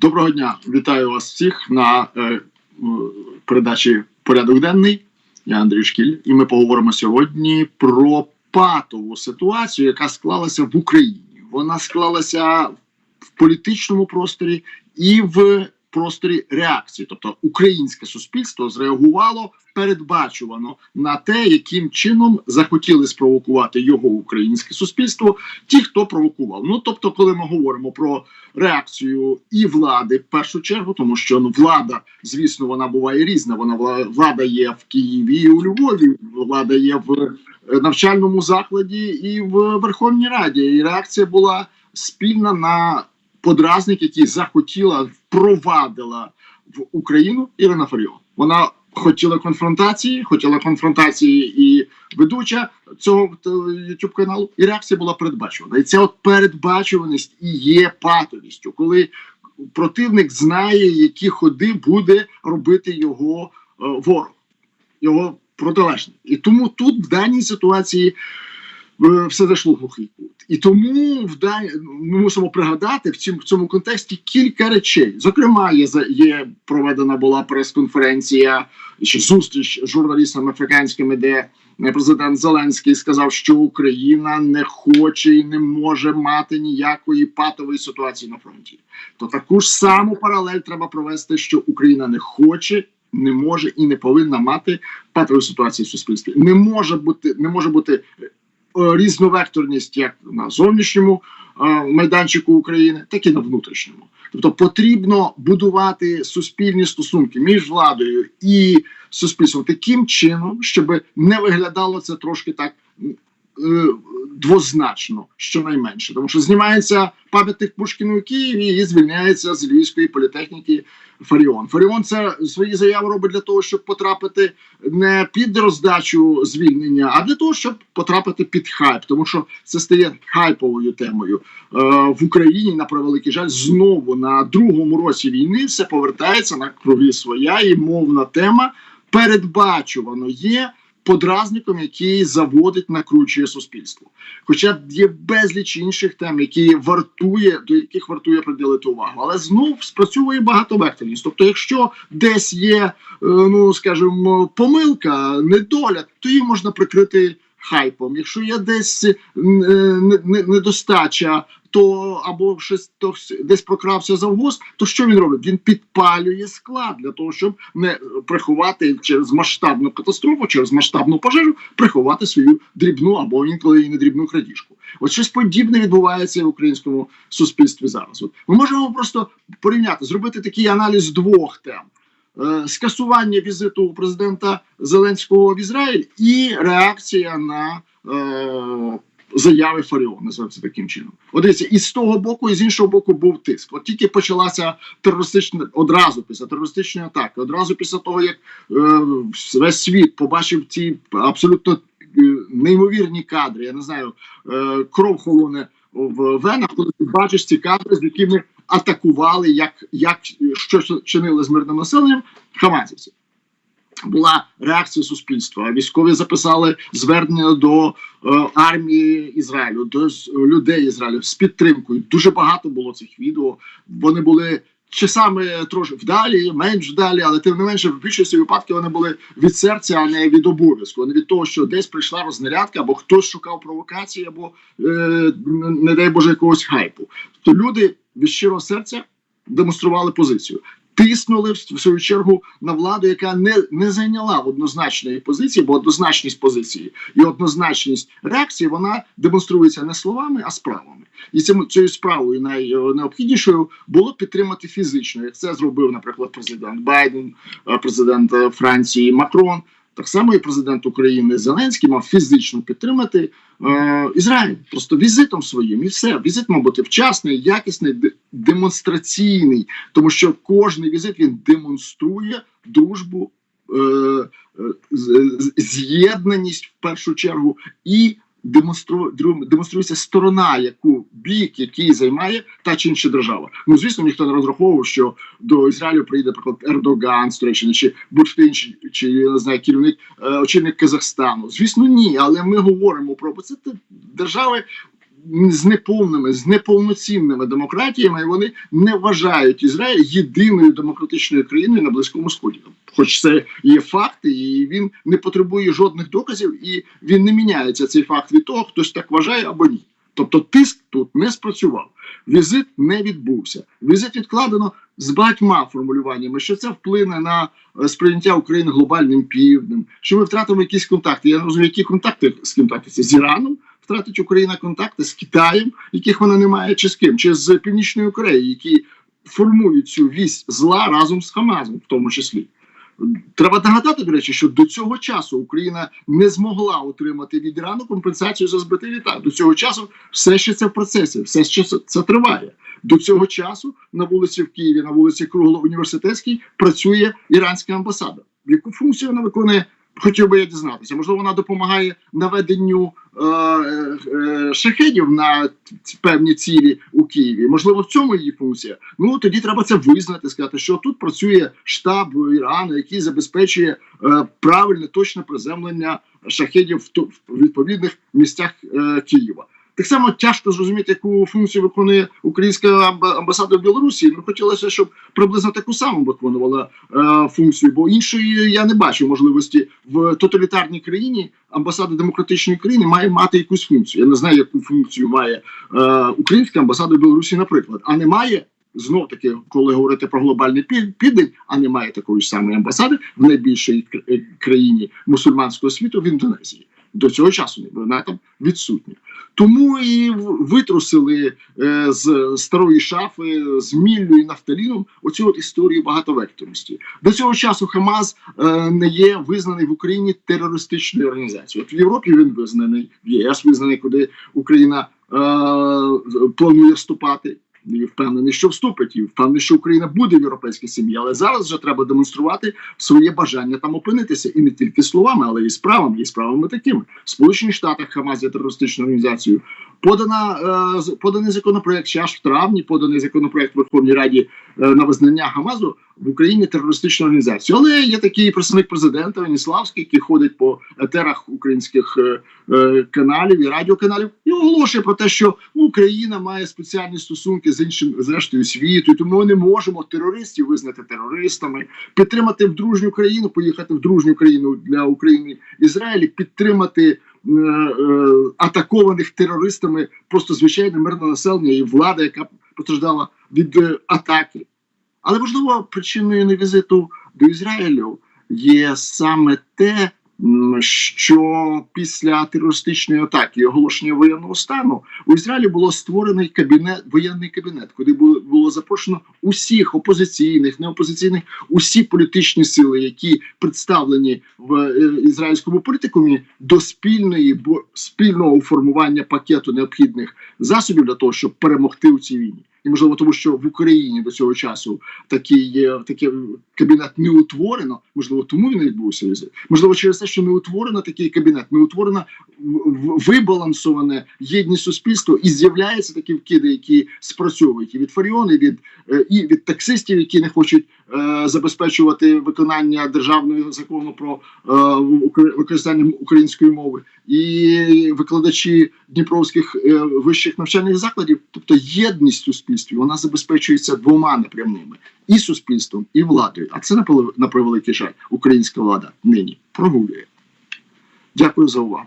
Доброго дня, вітаю вас всіх на е, е, передачі Порядок денний. Я Андрій Шкіль, і ми поговоримо сьогодні про патову ситуацію, яка склалася в Україні. Вона склалася в політичному просторі і в просторі реакції. Тобто українське суспільство зреагувало передбачувано на те, яким чином захотіли спровокувати його українське суспільство, ті, хто провокував. Ну тобто, коли ми говоримо про реакцію і влади в першу чергу, тому що ну влада, звісно, вона буває різна. Вона влада є в Києві і у Львові, влада є в е, навчальному закладі і в Верховній Раді. І реакція була спільна на подразник, який захотіла впровадила в Україну Ірина Фаріон. Вона хотіла конфронтації, хотіла конфронтації і ведуча цього youtube каналу, і реакція була передбачувана. І ця от передбачуваність і є патовістю, коли противник знає, які ходи буде робити його е, ворог, його протилежний. І тому тут в даній ситуації е, все зайшло в глухий кут. І тому в ми мусимо пригадати в цьому, в цьому контексті кілька речей. Зокрема, є, є проведена була прес-конференція чи зустріч з журналістами африканськими, де е, президент Зеленський сказав, що Україна не хоче і не може мати ніякої патової ситуації на фронті. То таку ж саму паралель треба провести, що Україна не хоче. Не може і не повинна мати патової ситуації в суспільстві. Не може бути, не може бути е, різновекторність як на зовнішньому е, майданчику України, так і на внутрішньому. Тобто потрібно будувати суспільні стосунки між владою і суспільством таким чином, щоб не виглядало це трошки так е, двозначно, щонайменше. Тому що знімається пам'ятник Пушкіну у Києві і звільняється з Львівської політехніки Фаріон. Фаріон це свої заяви робить для того, щоб потрапити не під роздачу звільнення, а для того, щоб потрапити під хайп, тому що це стає хайповою темою е, в Україні. На превеликий жаль, знову на другому році війни все повертається на круги своя і мовна тема передбачувано є подразником, який заводить, накручує суспільство. Хоча є безліч інших тем, які вартує до яких вартує приділити увагу, але знов спрацьовує багатовекторність. Тобто, якщо десь є, е, ну скажімо, помилка, недоля, то її можна прикрити хайпом. Якщо є десь е, не- не- недостача, то або щось то десь прокрався завгоз, то що він робить? Він підпалює склад для того, щоб не приховати через масштабну катастрофу, через масштабну пожежу, приховати свою дрібну або інколи не дрібну крадіжку. От щось подібне відбувається в українському суспільстві зараз. От ми можемо просто порівняти, зробити такий аналіз двох тем. Е, Скасування візиту президента Зеленського в Ізраїль і реакція на е, заяви Фаріон, називаємо це таким чином. От дивіться, і з того боку, і з іншого боку був тиск. От тільки почалася терористична одразу після терористичної атаки, одразу після того, як е, весь світ побачив ці абсолютно е, неймовірні кадри. Я не знаю, е, кров холоне в венах, коли ти бачиш ці кадри, з якими атакували, як, як що чинили з мирним населенням хамасівці. Була реакція суспільства. Військові записали звернення до е, армії Ізраїлю, до людей Ізраїлю з підтримкою. Дуже багато було цих відео. Вони були часами трошки вдалі, менш вдалі, але тим не менше, в більшості випадків вони були від серця, а не від обов'язку. Не від того, що десь прийшла рознарядка, або хтось шукав провокації, або е, не дай Боже якогось хайпу. То люди від щирого серця демонстрували позицію. Тиснули в свою чергу на владу, яка не, не зайняла однозначної позиції, бо однозначність позиції і однозначність реакції вона демонструється не словами, а справами. І цим цією справою найнеобхіднішою було підтримати фізично, як це зробив, наприклад, президент Байден, е, президент е, Франції Макрон. Так само і президент України Зеленський мав фізично підтримати е, Ізраїль просто візитом своїм, і все. Візит мав бути вчасний, якісний, демонстраційний, тому що кожний візит він демонструє дружбу, е, е, з'єднаність в першу чергу і демонстру, демонструється сторона, яку бік, який займає та чи інша держава. Ну звісно, ніхто не розраховував, що до Ізраїлю приїде, наприклад, Ердоган з Туреччини, чи будь-хто чи я не знаю, керівник е, очільник Казахстану. Звісно, ні. Але ми говоримо про це держави. З неповними, з неповноцінними демократіями, і вони не вважають Ізраїль єдиною демократичною країною на Близькому Сході. Хоч це є факти, і він не потребує жодних доказів, і він не міняється цей факт від того, хтось так вважає або ні. Тобто тиск тут не спрацював, візит не відбувся. Візит відкладено з багатьма формулюваннями, що це вплине на е, сприйняття України глобальним півднем, що ми втратимо якісь контакти. Я не розумію, які контакти з ким втратиться? з Іраном. Втратить Україна контакти з Китаєм, яких вона не має, чи з ким, чи з Північною Кореєю, які формують цю вісь зла разом з Хамазом, в тому числі. Треба нагадати, до речі, що до цього часу Україна не змогла отримати від Ірану компенсацію за збитий літак. До цього часу все ще це в процесі, все ще це, триває. До цього часу на вулиці в Києві, на вулиці Кругло університетській працює іранська амбасада. Яку функцію вона виконує? Хотів би я дізнатися. Можливо, вона допомагає наведенню е, е, шахедів на певні цілі Києві. Можливо, в цьому її функція. Ну тоді треба це визнати, сказати, що тут працює штаб Ірану, який забезпечує е, правильне точне приземлення шахедів в, в відповідних місцях е, Києва. Так само тяжко зрозуміти, яку функцію виконує українська амба- амбасада в Білорусі. Ну хотілося, щоб приблизно таку саму виконувала е, функцію, бо іншої я не бачу можливості в тоталітарній країні. Амбасада демократичної країни має мати якусь функцію. Я не знаю, яку функцію має е, українська амбасада в Білорусі, наприклад, а немає. Знов таки, коли говорити про глобальний південь, а немає такої ж самої амбасади в найбільшій е, країні мусульманського світу в Індонезії. До цього часу не вона там відсутня. Тому і витрусили е, з старої шафи з міллю і нафталіном оцю от історію багатовекторності. До цього часу Хамас е, не є визнаний в Україні терористичною організацією. От в Європі він визнаний, в ЄС визнаний, куди Україна е, планує вступати. І впевнений, що вступить, і впевнений, що Україна буде в європейській сім'ї. Але зараз вже треба демонструвати своє бажання там опинитися, і не тільки словами, але і справами, і справами такими. В Сполучених Штатах Хамас є терористичною організацією. Подана е, поданий законопроект ще аж в травні, поданий законопроект Верховній Раді е, на визнання Хамазу в Україні терористичною організацією. Але є такий представник президента Веніславський, який ходить по етерах українських е, каналів і радіоканалів і оголошує про те, що ну, Україна має спеціальні стосунки з іншим з рештою світу, і тому ми не можемо терористів визнати терористами, підтримати в дружню країну, поїхати в дружню країну для України Ізраїлі, підтримати. Е, е, Атакованих терористами просто звичайне мирне населення і влада, яка постраждала від е, атаки. Але можливо, причиною невізиту до Ізраїлю є саме те, що після терористичної атаки і оголошення воєнного стану у Ізраїлі було створений кабінет, воєнний кабінет, куди було, було запрошено усіх опозиційних, неопозиційних, усі політичні сили, які представлені в е, ізраїльському політикумі, до спільної бо спільного формування пакету необхідних засобів для того, щоб перемогти у цій війні. І можливо, тому що в Україні до цього часу такий е, такий кабінет не утворено. Можливо, тому він не відбувся. Можливо, через те, що не утворено такий кабінет, не утворено вибалансоване єдність суспільства, і з'являються такі вкиди, які спрацьовують і від Фаріони, від е, і від таксистів, які не хочуть е, забезпечувати виконання державного закону про е, використання української мови, і викладачі дніпровських е, вищих навчальних закладів, тобто єдність суспільстві, вона забезпечується двома напрямними: і суспільством, і владою. А це на превеликий жаль, українська влада нині прогулює. Дякую за увагу.